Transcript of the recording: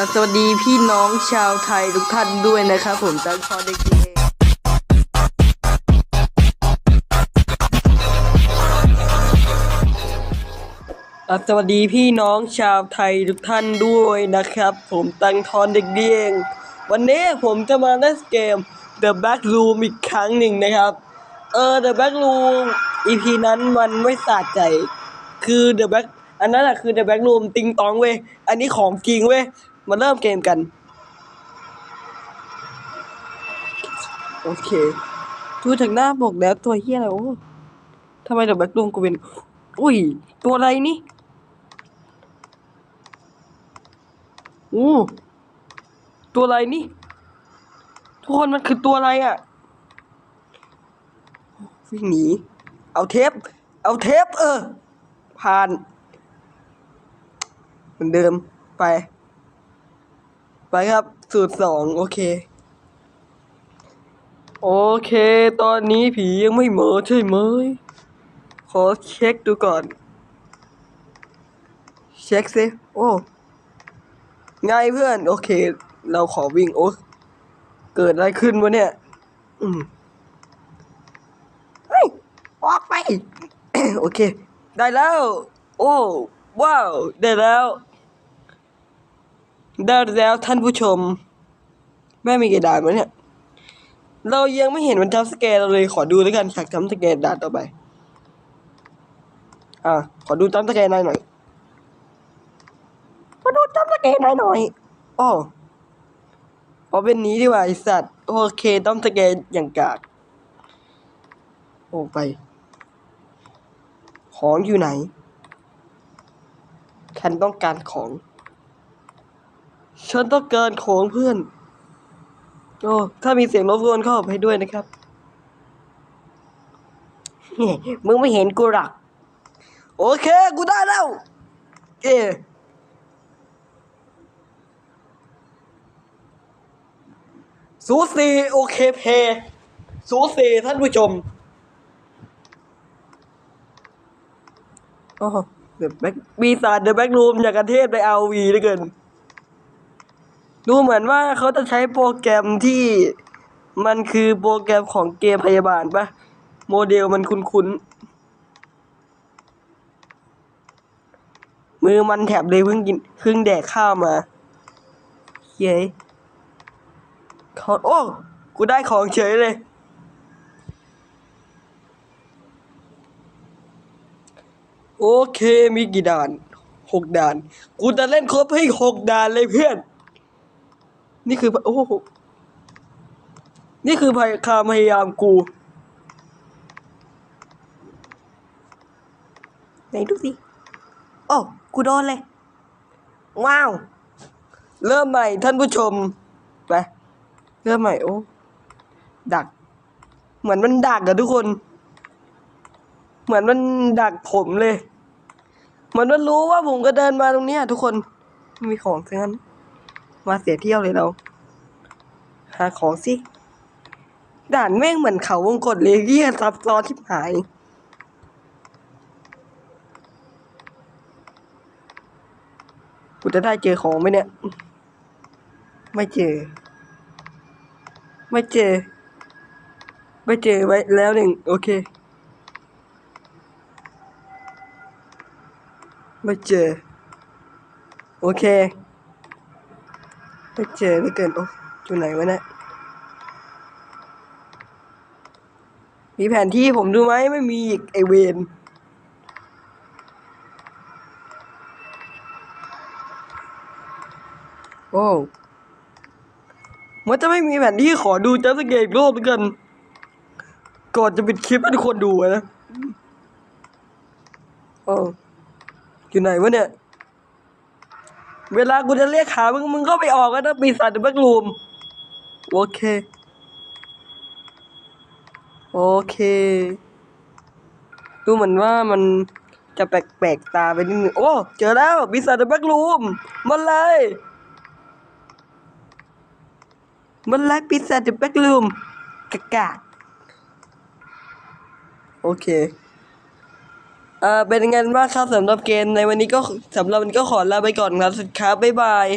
สวัสดีพี่น้องชาวไทยทุกท่านด้วยนะครับผมจากชอเด็กเองอะสวัสดีพี่น้องชาวไทยทุกท่านด้วยนะครับ ผมตังทอนเด็กเดียง วันนี้ผมจะมาเล่นเกม The Back Room อีกครั้งหนึ่งนะครับ เออ The Back Room EP นั้นมันไม่สะใจคือ The Back อันนั้นอะคือ The Back Room ติงตองเว้ย อันนี้ของจริงเว้ย มาเริ่มเกมกัน โอเค ดูจากหน้าบอกแล้วตัวเฮียอะไรโอ้ทำไม The Back Room กูเป็น อุ้ย ตัวอะไรนี่โอ้ตัวอะไรนี่ ทุกคนมันคือตัวอะไรอะวิ่งหนี เอาเทป เอาเทป เออ ผ่าน เหมือนเดิมไป ไปครับ สูตรสองโอเค โอเค ตอนนี้ผียังไม่เหมอใช่ไหมขอเช็คดูก่อน เช็คสิโอ้ไงเพื่อน โอเค เราขอวิ่งโอ้เกิดอะไรขึ้นวะเนี่ย อืมเฮ้ยออกไป โอเค ได้แล้ว โอ้ ว้าว ได้แล้ว ได้แล้วท่านผู้ชม แม่มีกี่ด่านวะเนี่ย เรายังไม่เห็นมันจัมสแกนเลยขอดูแล้วยกันฉากจัมสแกนด่าต่อไป อะขอดูจัมสแกนหน่อยหน่อยขอดูจัมสแกนหน่อยหน่อยอ้อเอาเป็นนี้ดีกว่าไอสัตว์โอเคจัมสแกนอย่างกากโอ้ไป ของอยู่ไหนฉันต้องการของ ฉันต้องการของเพื่อน โอ้ ถ้ามีเสียงรบกวนเข้าไปด้วยนะครับ มึงไม่เห็นกูหรอก โอเค กูได้แล้ว เอสูสีโอเคเพสูสีท่านผู้ชมโอ้เดอะแบ็กปีศาจเดอะแบ็กรูมอย่างกันเทศในอาวีเหลือเกิน ดูเหมือนว่าเขาจะใช้โปรแกรมที่มันคือโปรแกรมของเกมพยาบาลปะโมเดลมันคุ้นๆ มือมันแถบเลยเพิ่งกินเพิ่งแดกข้าวมาเย้ยเขาโอ้ กูได้ของเฉยเลย โอเคมีกี่ด่านหกด่าน กูจะเล่นครบให้หกด่านเลยเพื่อน นี่คือโอ้โหนี่คือพยความพยายามกูไหนดูสิ โอ้ กูโดนเลย ว้าว เริ่มใหม่ท่านผู้ชม ไป เริ่มใหม่ โอ้ ดัก เหมือนมันดักอะทุกคน เหมือนมันดักผมเลย เหมือนมันรู้ว่าผมก็เดินมาตรงเนี้ยทุกคน มีของซะงั้น มาเสียเที่ยวเลยเรา หาของสิ ด่านแม่งเหมือนเขาวงกดเลยเยี่ยซับซ้อนทิบหาย กูจะได้เจอของไหมเนี่ย ไม่เจอ ไม่เจอ ไม่เจอไว้แล้วหนึ่งโอเค ไม่เจอ โอเค เจอเหลือเกินโอ้อยู่ไหนวะเนี่ยมีแผนที่ผมดูไหมไม่มีอีกไอเวนโอ้มันจะไม่มีแผนที่ขอดูจัสเกตอีกรอบแล้วกันก่อนจะปิดคลิปให้ทุกคนดูนะโอ้อยู่ไหนวะเนี่ย เวลากูจะเรียกหามึงมึงก็ไปออกกันนะปีศาจเดอะแบ็กรูมโอเค โอเค ดูเหมือนว่ามันจะแปลกๆตาไปนิดนึงโอ้เจอแล้วปีศาจเดอะแบ็กรูมมันเลยมันไล่ปีศาจเดอะแบ็กรูมกะกะโอเค เอ่อเป็นยังไงบ้างครับสำหรับเกมในวันนี้ก็สำหรับวันนี้ก็ขอลาไปก่อนครับสวัสดีครับบ๊ายบาย